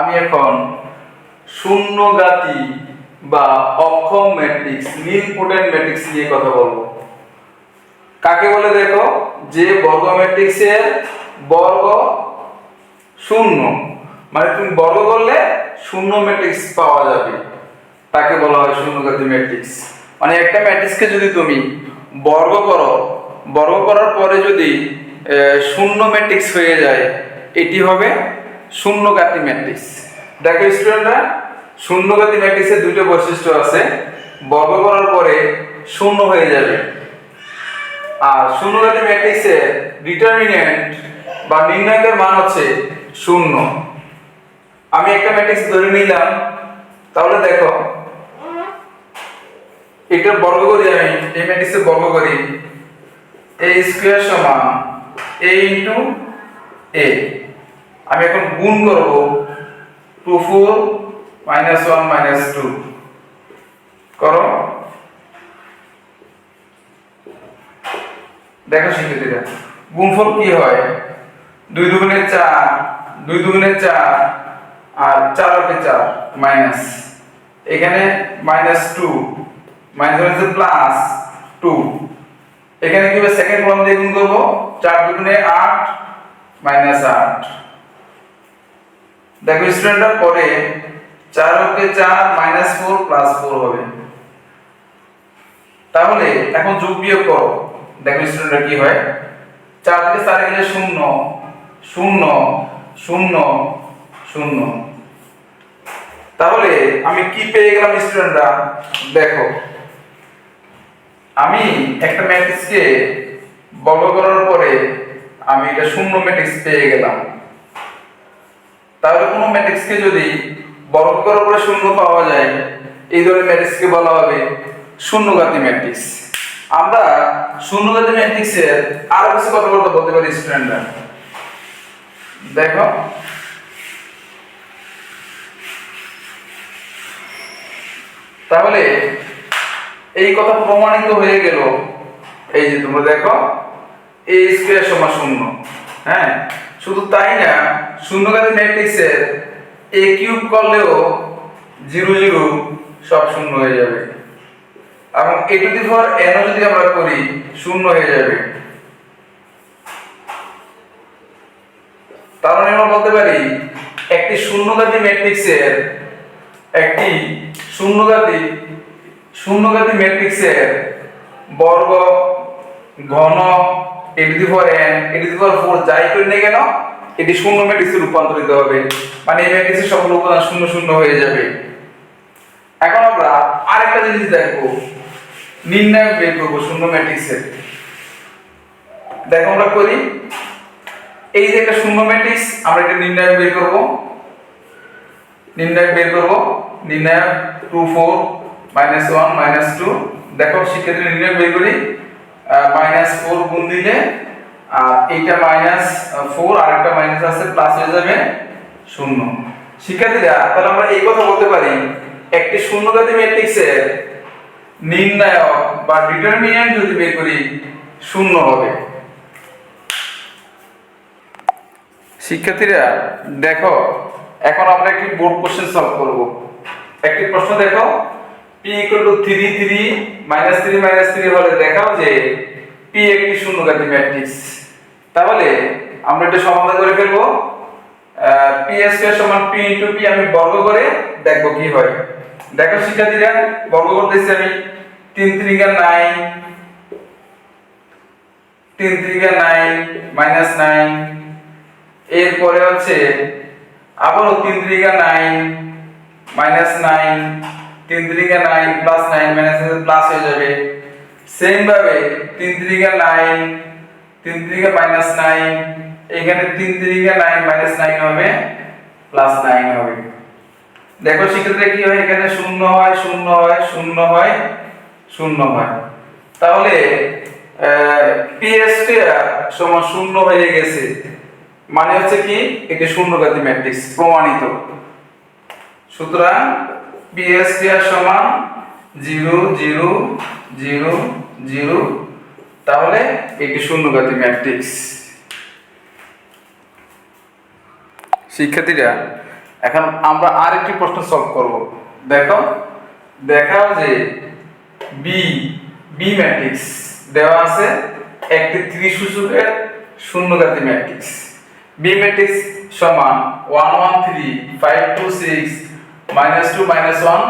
আমি এখন শূন্যগাতি বা অক্ষম ম্যাট্রিক্স নীল পোটেন্ট ম্যাট্রিক্স নিয়ে কথা বলব। কাকে বলে দেখো? যে বর্গ ম্যাট্রিক্সের বর্গ শূন্য। মানে তুমি বর্গ করলে শূন্য ম্যাট্রিক্স পাওয়া যাবে। তাকে বলা হয় শূন্যঘাতী ম্যাট্রিক্স মানে একটা ম্যাট্রিক্সকে যদি তুমি বর্গ করো, বর্গ করার পরে যদি শূন্য ম্যাট্রিক্স হয়ে যায়, এটি হবে শূন্যঘাতী ম্যাট্রিক্স। দেখো স্টুডেন্টরা শূন্যঘাতী ম্যাট্রিক্সের দুটো বৈশিষ্ট্য আছে। বর্গ করার পরে শূন্য হয়ে যাবে। আর শূন্যঘাতী ম্যাট্রিক্সের ডিটারমিনেন্ট বা নির্ণায়কের মান হচ্ছে শূন্য। আমি একটা ম্যাট্রিক্স ধরে নিলাম। তাহলে দেখো, এটা বর্গ করি আমি, এই ম্যাট্রিক্সে বর্গ করি। এ স্কোয়ার সমান এ ইন্টু এ আমি এখন গুণ করব two four minus one minus two. করো। দেখো শিক্ষার্থীরা গুণফল কি হয়? দুই দুগুণে চার, দুই দুগুণে চার, আর চার হতে চার? মাইনাস। এখানে minus two, minus minus plus two. এখানে কি হবে? সেকেন্ড কলাম দিয়ে গুণ করব, চার দুগুণে আট, মাইনাস আট। দেখো স্টুডেন্টরা পরে চার হতে চার মাইনাস ফোর প্লাস ফোর হবে। তাহলে এখন যোগ বিয়োগ করো। দেখো স্টুডেন্টরা কি হয়? চার থেকে চারে গেলে শূন্য শূন্য শূন্য শূন্য। তাহলে আমি কি পেয়ে গেলাম স্টুডেন্টরা দেখো, আমি একটা ম্যাট্রিক্সকে বর্গ করার পরে আমি এটা শূন্য ম্যাট্রিক্স পেয়ে গেলাম। তাহলে কোনো ম্যাট্রিক্সকে যদি বর্গ করার পরে শূন্য পাওয়া যায়, এই ধরনের ম্যাট্রিক্সকে বলা হবে শূন্যঘাতী ম্যাট্রিক্স আমরা শূন্যঘাতী ম্যাট্রিক্সের আরও কিছু কথা বলতে পারি স্টুডেন্টরা দেখো। তাহলে এই কথা প্রমাণিত হয়ে গেল। এই যে তোমরা দেখো এ স্কোয়ার সমান শূন্য হ্যাঁ? শুধু তাই না শূন্যঘাতী ম্যাট্রিক্সের এ কিউব করলেও জিরো জিরো সব শূন্য হয়ে যাবে। এবং A to the power N যদি আমরা করি, শূন্য হয়ে যাবে। তার মানে আমরা বলতে পারি, একটি শূন্যঘাতী ম্যাট্রিক্সের একটি শূন্যঘাতী শূন্যঘাতী ম্যাট্রিক্সের বর্গ ঘন এ পাওয়ার এন এ পাওয়ার ফোর যাই করি না কেন, এটি শূন্য ম্যাট্রিক্সে রূপান্তরিত হবে। মানে এই ম্যাট্রিক্সের সকল উপাদান শূন্য শূন্য হয়ে যাবে। এখন আমরা আরেকটা জিনিস দেখব। নির্ণায়ক বের করব শূন্য ম্যাট্রিক্সের দেখো আমরা করি, এই যে একটা শূন্য ম্যাট্রিক্স আমরা এটা নির্ণায়ক বের করব। নির্ণায়ক বের করব নির্ণায়ক two four minus one minus two দেখো শিক্ষার্থী নির্ণায়ক বের করি। মাইনাস ফোর গুণ দিলে, আর এইটা মাইনাস ফোর আর একটা মাইনাস আছে প্লাস হয়ে যাবে শূন্য। শিক্ষার্থীরা, তাহলে আমরা এই কথা বলতে পারি। একটি শূন্যঘাতী ম্যাট্রিক্সের নির্ণায়ক বা ডিটারমিনেন্ট যদি বের করি, শূন্য হবে। শিক্ষার্থীরা, দেখো, এখন আমরা একটি বোর্ড কোশ্চেন সলভ করব। একটি প্রশ্ন দেখো। P equal to three three minus three minus three হলে দেখাও যে p একটি শূন্যঘাতী ম্যাট্রিক্স তাহলে আমরা এটা সমাধান করে ফেলব। p স্কয়ার সমান p ইনটু p আমি বর্গ করে দেখব কি হয়। দেখো শিক্ষার্থীরা, বর্গ করতেছি আমি। তিন তিরিকা নাইন তিন তিরিকা নাইন মাইনাস নাইন এরপরে হচ্ছে আবারও তিন তিরিকা নাইন মাইনাস নাইন তিন তিরিকা nine plus nine minus plus হয়ে যাবে। সেম ভাবে তিন তিরিকা নাইন তিন তিরিকা মাইনাস নাইন এখানে তিন তিরিকা নাইন মাইনাস নাইন হবে প্লাস নাইন হবে। দেখো সেক্ষেত্রে কি হয়? এখানে শূন্য হয় শূন্য হয় শূন্য হয় শূন্য হয়। তাহলে পিএসটি সমান শূন্য হয়ে গেছে। মানে হচ্ছে কি? এটি শূন্যঘাতী ম্যাট্রিক্স প্রমাণিত। সুতরাং পিএসটি সমান জিরো জিরো জিরো জিরো। তাহলে এটি শূন্যঘাতী ম্যাট্রিক্স শিক্ষার্থীরা, এখন আমরা আরেকটি প্রশ্ন সলভ করব। দেখো দেখাও যে বি বি ম্যাট্রিক্স দেওয়া আছে একটি ত্রিসূচকের শূন্যঘাতী ম্যাট্রিক্স বি ম্যাট্রিক্স সমান one one three five two six minus two minus one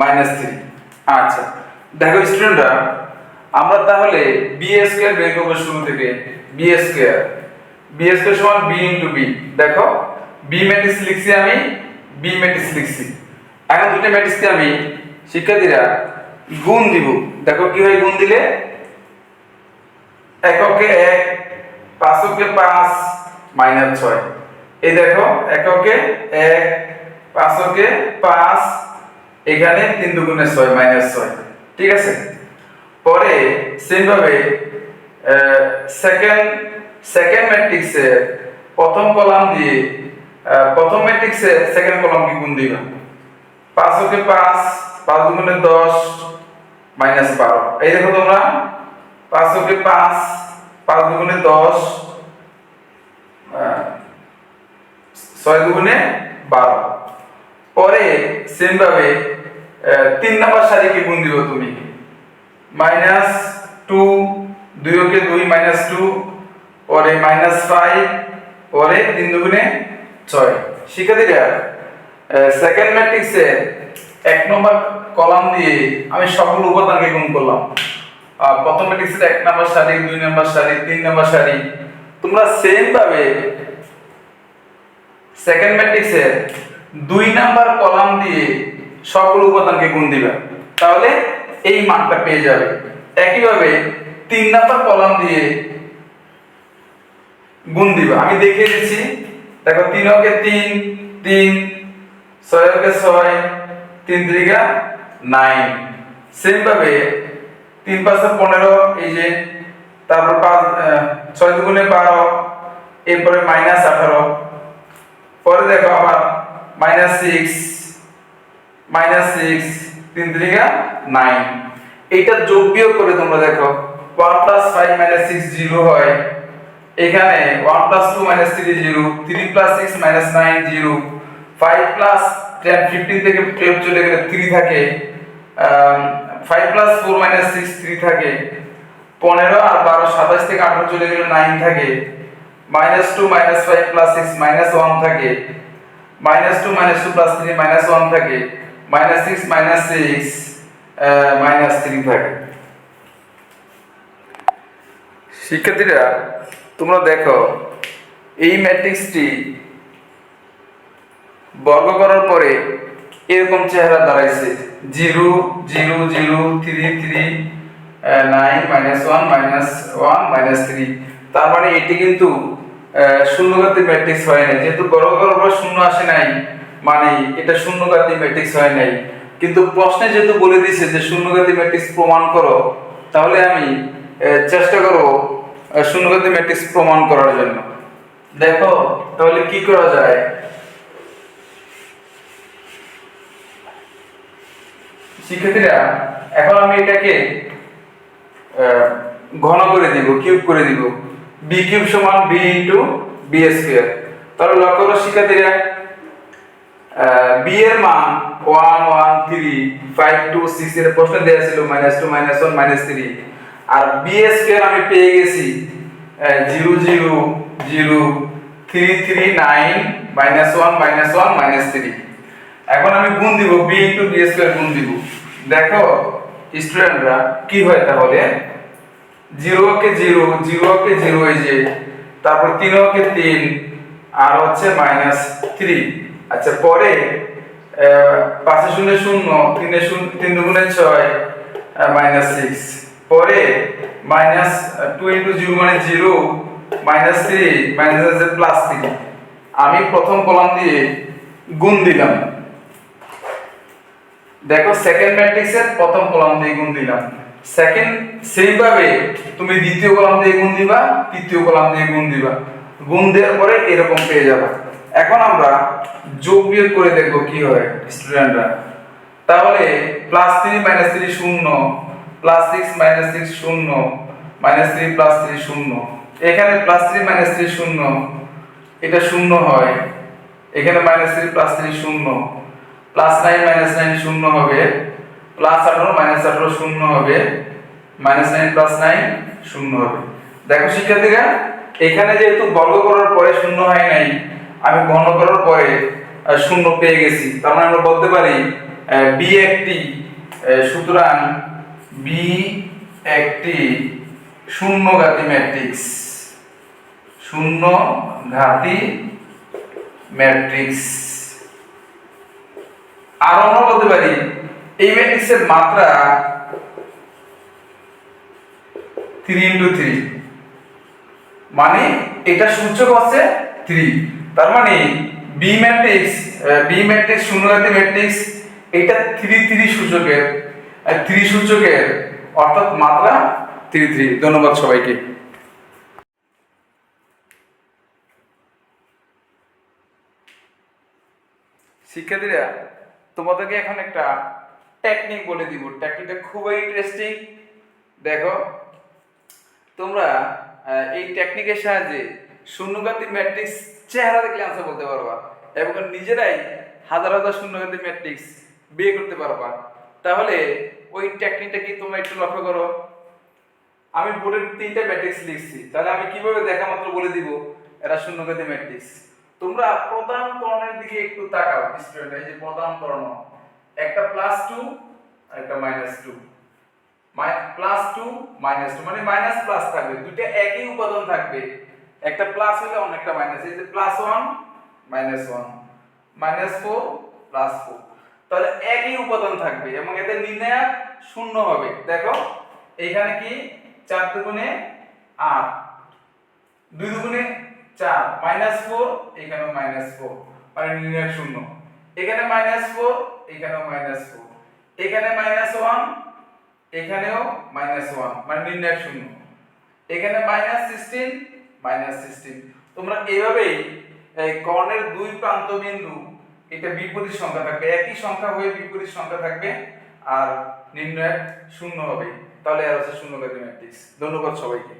minus three আচ্ছা দেখো স্টুডেন্টরা আমরা তাহলে বি স্কোয়ার বের করব শুরু থেকে। বি স্কোয়ার বি স্কোয়ার সমান বি ইন্টু বি দেখো বি ম্যাট্রিক্স লিখছি আমি বি ম্যাট্রিক্স লিখছি। এখন দুটো ম্যাট্রিক্সকে আমি শিক্ষার্থীরা গুণ দিব। দেখো কি হয় গুণ দিলে? এককে এক, পাঁচকে পাঁচ মাইনাস ছয়। এই দেখো, এককে এক পাঁচকে পাঁচ, এখানে তিন দুগুণে ছয়, মাইনাস ছয়। ঠিক আছে? পরে সেম ভাবে সেকেন্ড সেকেন্ড ম্যাট্রিক্সের প্রথম কলাম দিয়ে প্রথম ম্যাট্রিক্সের সেকেন্ড কলাম কি গুণ দিবা পাঁচ ওকে পাঁচ পাঁচ দুগুণে দশ, মাইনাস বারো। এই দেখো তোমরা, পাঁচ পাঁচ পাঁচ দুগুণে দশ ছয় দুগুণে বারো। পরে সেম ভাবে তিন নাম্বার সারিকে গুণ দিও তুমি। মাইনাস টু, দুই ওকে দুই, মাইনাস টু, পরে মাইনাস ফাইভ, পরে তিন দুগুণে ছয়। শিক্ষার্থীরা সেকেন্ড ম্যাট্রিক্সে এক নম্বর কলাম দিয়ে আমি সকল উপাদানকে গুণ করলাম। প্রথম ম্যাট্রিক্সের এক নম্বর সারি দুই নম্বর সারি তিন নম্বর সারি তোমরা সেম ভাবে সেকেন্ড ম্যাট্রিক্সে দুই নাম্বার কলাম দিয়ে সকল উপাদানকে গুণ দিবে। তাহলে এই মানটা পেয়ে যাবে। একইভাবে তিন নাম্বার কলাম দিয়ে গুণ দিবে। আমি দেখিয়ে দিচ্ছি। দেখো, তিন ওকে তিন তিন, ছয় ওকে ছয়, তিন ত্রিকা নাইন। সেম ভাবে তিন পাঁচে পনেরো, এই যে, তারপর পাঁচ ছয় দুগুণে বারো, এরপরে মাইনাস আঠারো। পরে দেখো আবার মাইনাস সিক্স মাইনাস সিক্স তিন তিরিকা নাইন এইটা যোগ বিয়োগ করে তোমরা দেখো one plus five minus six zero হয়। এখানে one plus two minus three zero three plus six minus nine zero five plus ten fifteen থেকে টুয়েলভ চলে গেলে থ্রি থাকে five plus four minus six three থাকে, পনেরো আর বারো, সাতাশ থেকে আঠারো চলে গেলে নাইন থাকে minus two minus five plus six minus one থাকে। Minus two minus two plus three minus one থাকে। Minus six minus six minus three থাকে। শিক্ষার্থীরা, তোমরা দেখো, এই ম্যাট্রিক্সটি বর্গ করার পরে এরকম চেহারা দাঁড়াইছে। Zero zero zero three three nine minus one minus one minus three তার মানে এটি কিন্তু শূন্যঘাতী ম্যাট্রিক্স হয় নাই। যেহেতু বর্গ করার শূন্য আসে নাই মানে এটা শূন্যঘাতী ম্যাট্রিক্স হয় নাই। কিন্তু প্রশ্নে যেহেতু বলে দিয়েছে যে শূন্যঘাতী ম্যাট্রিক্স প্রমাণ করো, তাহলে আমি চেষ্টা করব শূন্যঘাতী ম্যাট্রিক্স প্রমাণ করার জন্য। দেখো, তাহলে কি করা যায়? শিক্ষার্থীরা, এখন আমি এটাকে ঘন করে দিব, কিউব করে দিব। বি কিউব সমান বি ইন্টু বি স্কোয়ার তাহলে লক্ষ্য করো শিক্ষার্থীরা বি এর মান one one three five two six এর প্রশ্ন দেওয়া ছিল minus two minus one minus three আর বি স্কোয়ার আমি পেয়ে গেছি zero zero zero three three nine minus one minus one minus three এখন আমি গুণ দিব বি ইন্টু বি স্কোয়ার গুণ দিব। দেখো স্টুডেন্টরা কি হয় তাহলে? জিরো কে জিরো জিরো কে জিরো এই যে, তারপর তিন কে তিন, আর হচ্ছে মাইনাস থ্রি আচ্ছা পরে পাঁচে শূন্য শূন্য, তিনে শূন্য, তিন দুগুণে ছয় মাইনাস সিক্স পরে মাইনাস টু ইন্টু জিরো মানে জিরো মাইনাস থ্রি মাইনাস আছে প্লাস থ্রি আমি প্রথম কলাম দিয়ে গুণ দিলাম। দেখো সেকেন্ড ম্যাট্রিক্সের প্রথম কলাম দিয়ে গুণ দিলাম। সেকেন্ড সেইভাবে তুমি দ্বিতীয় কলাম দিয়ে গুণ দিবা, তৃতীয় কলাম দিয়ে গুণ দিবা। গুণ দেওয়ার পরে এরকম পেয়ে যাবে। এখন আমরা যোগ বিয়োগ করে দেখব কি হয় স্টুডেন্টরা তাহলে প্লাস থ্রি মাইনাস থ্রি শূন্য প্লাস সিক্স মাইনাস সিক্স শূন্য মাইনাস থ্রি প্লাস থ্রি শূন্য। এখানে প্লাস থ্রি মাইনাস থ্রি শূন্য, এটা শূন্য হয়। এখানে মাইনাস থ্রি প্লাস থ্রি শূন্য প্লাস নাইন মাইনাস নাইন শূন্য হবে। প্লাস আঠারো মাইনাস আঠারো শূন্য হবে। মাইনাস নাইন প্লাস নাইন শূন্য হবে। দেখো শিক্ষার্থীরা, এখানে যেহেতু বর্গ করার পরে শূন্য হয় নাই, আমি গণ করার পরে শূন্য পেয়ে গেছি। তার মানে আমরা বলতে পারি বি একটি সুতরাং বি একটি শূন্য ঘাতি ম্যাট্রিক্স শূন্য ঘাতি ম্যাট্রিক্স আরও আমরা বলতে পারি এই ম্যাট্রিক্সের মাত্রা থ্রি ইন্টু থ্রি মানে এটা সূচক হচ্ছে থ্রি তার মানে বি ম্যাট্রিক্স বি ম্যাট্রিক্স শূন্যঘাতী ম্যাট্রিক্স এটা থ্রি থ্রি সূচকের থ্রি সূচকের, অর্থাৎ মাত্রা থ্রি থ্রি ধন্যবাদ সবাইকে। শিক্ষার্থীরা, তোমাদেরকে এখন একটা টেকনিক বলে দিব। টেকনিকটা খুবই ইন্টারেস্টিং দেখো, তোমরা এই টেকনিকের সাহায্যে শূন্যঘাতী ম্যাট্রিক্স চেহারা দেখলে আনসার বলতে পারবা এবং নিজেরাই হাজার হাজার শূন্যঘাতী ম্যাট্রিক্স বিয়ে করতে পারবা। তাহলে ওই টেকনিকটা কি তোমরা একটু লক্ষ্য করো? আমি বোর্ডের তিনটা ম্যাট্রিক্স লিখছি। তাহলে আমি কীভাবে দেখা মাত্র বলে দিব এরা শূন্যঘাতী ম্যাট্রিক্স তোমরা প্রধান করণের দিকে একটু তাকাও স্টুডেন্ট এই যে প্রধান করণ একটা প্লাস টু আর একটা minus two plus two minus two মানে মাইনাস প্লাস থাকবে। দুটো একই উপাদান থাকবে। একটা প্লাস হলে অন্য একটা মাইনাস এই যে plus one minus one minus four plus four তাহলে একই উপাদান থাকবে এবং এদের নির্ণায়ক শূন্য হবে। দেখো, এইখানে কি? চার দুগুণে আট। দুই দুগুণে চার। মাইনাস ফোর এখানেও মাইনাস ফোর মানে নির্ণায়ক শূন্য। এখানে মাইনাস ফোর এখানেও মাইনাস ফোর এখানে মাইনাস ওয়ান এখানেও মাইনাস ওয়ান মানে নির্ণায়ক শূন্য। এখানে মাইনাস সিক্সটিন মাইনাস সিক্সটিন তোমরা এইভাবেই, এই কর্ণের দুই প্রান্ত বিন্দু, এটা বিপরীত সংখ্যা থাকবে। একই সংখ্যা হয়ে বিপরীত সংখ্যা থাকবে, আর নির্ণয় শূন্য হবে। তাহলে আর হচ্ছে শূন্যঘাতী ম্যাট্রিক্স ধন্যবাদ সবাইকে।